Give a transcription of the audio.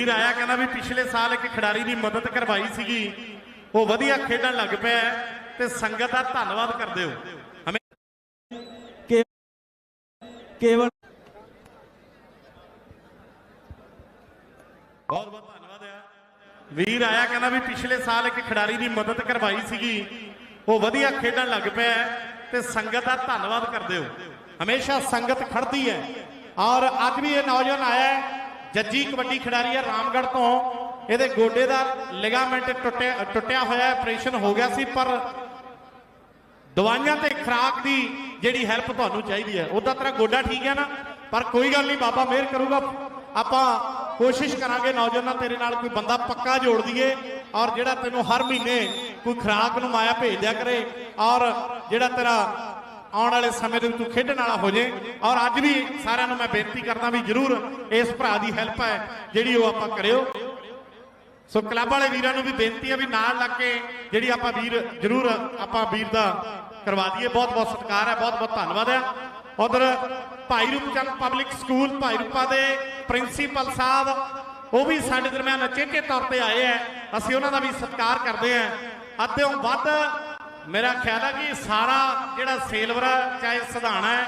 ਵੀਰ ਆਇਆ ਕਹਿੰਦਾ ਵੀ ਪਿਛਲੇ ਸਾਲ ਇੱਕ ਖਿਡਾਰੀ ਦੀ ਮਦਦ ਕਰਵਾਈ ਸੀਗੀ। ਉਹ ਵਧੀਆ ਖੇਡਣ ਲੱਗ ਪਿਆ ਤੇ ਸੰਗਤ ਦਾ ਧੰਨਵਾਦ ਕਰਦੇ ਹੋ। ਕੇਵਲ ਬਹੁਤ ਬਹੁਤ ਧੰਨਵਾਦ ਆ। ਵੀਰ ਆਇਆ ਕਹਿੰਦਾ ਵੀ ਪਿਛਲੇ ਸਾਲ ਇੱਕ ਖਿਡਾਰੀ ਦੀ ਮਦਦ ਕਰਵਾਈ ਸੀਗੀ। ਉਹ ਵਧੀਆ ਖੇਡਣ ਲੱਗ ਪਿਆ ਤੇ ਸੰਗਤ ਦਾ ਧੰਨਵਾਦ ਕਰਦੇ ਹੋ। ਹਮੇਸ਼ਾ ਸੰਗਤ ਖੜਦੀ ਹੈ। ਔਰ ਅੱਜ ਵੀ ਇਹ ਨੌਜਵਾਨ ਆਇਆ ਜੱਜੀ ਕਬੱਡੀ ਖਿਡਾਰੀ ਹੈ ਰਾਮਗੜ੍ਹ ਤੋਂ। ਇਹਦੇ ਗੋਡੇ ਦਾ ਲਿਗਾਮੈਂਟ ਟੁੱਟਿਆ ਟੁੱਟਿਆ ਹੋਇਆ ਆਪਰੇਸ਼ਨ ਹੋ ਗਿਆ ਸੀ, ਪਰ ਦਵਾਈਆਂ ਤੇ ਖੁਰਾਕ ਦੀ ਜਿਹੜੀ ਹੈਲਪ ਤੁਹਾਨੂੰ ਚਾਹੀਦੀ ਹੈ, ਉਹਦਾ ਤੇਰਾ ਗੋਡਾ ਠੀਕ ਹੈ ਨਾ? ਪਰ ਕੋਈ ਗੱਲ ਨਹੀਂ, ਬਾਬਾ ਮਿਹਰ ਕਰੂਗਾ। ਆਪਾਂ ਕੋਸ਼ਿਸ਼ ਕਰਾਂਗੇ ਨੌਜਵਾਨਾਂ ਤੇਰੇ ਨਾਲ ਕੋਈ ਬੰਦਾ ਪੱਕਾ ਜੋੜ ਦਈਏ ਔਰ ਜਿਹੜਾ ਤੈਨੂੰ ਹਰ ਮਹੀਨੇ ਕੋਈ ਖੁਰਾਕ ਨੂੰ ਮਾਇਆ ਭੇਜ ਦਿਆ ਕਰੇ ਔਰ ਜਿਹੜਾ ਤੇਰਾ ਆਉਣ ਵਾਲੇ ਸਮੇਂ ਦੇ ਵਿੱਚ ਤੂੰ ਖੇਡਣ ਵਾਲਾ ਹੋ ਜੇ। ਔਰ ਅੱਜ ਵੀ ਸਾਰਿਆਂ ਨੂੰ ਮੈਂ ਬੇਨਤੀ ਕਰਦਾ ਵੀ ਜਰੂਰ ਇਸ ਭਰਾ ਦੀ ਹੈਲਪ ਹੈ, ਜਿਹੜੀ ਉਹ ਆਪਾਂ ਕਰਿਓ। ਸੋ ਕਲੱਬ ਵਾਲੇ ਵੀਰਾਂ ਨੂੰ ਵੀ ਬੇਨਤੀ ਹੈ ਵੀ ਨਾਲ ਲੱਗ ਕੇ ਜਿਹੜੀ ਆਪਾਂ ਵੀਰ, ਜਰੂਰ ਆਪਾਂ ਵੀਰ ਦਾ ਕਰਵਾ ਦਈਏ। ਬਹੁਤ ਬਹੁਤ ਸਤਿਕਾਰ ਹੈ, ਬਹੁਤ ਬਹੁਤ ਧੰਨਵਾਦ ਹੈ। ਉਧਰ ਭਾਈ ਰੂਪਚੰਦ ਪਬਲਿਕ ਸਕੂਲ ਭਾਈ ਰੂਪਾ ਦੇ ਪ੍ਰਿੰਸੀਪਲ ਸਾਹਿਬ, ਉਹ ਵੀ ਸਾਡੇ ਦਰਮਿਆਨ ਅਚੇਚੇ ਤੌਰ ਤੇ ਆਏ ਹੈ। ਅਸੀਂ ਉਹਨਾਂ ਦਾ ਵੀ ਸਤਿਕਾਰ ਕਰਦੇ ਹਾਂ। ਅੱਧਿਓਂ ਵੱਧ ਮੇਰਾ ਖਿਆਲ ਹੈ ਕਿ ਸਾਰਾ ਜਿਹੜਾ ਸੇਲਵਰਾ ਚਾਹੇ ਸਧਾਣਾ ਹੈ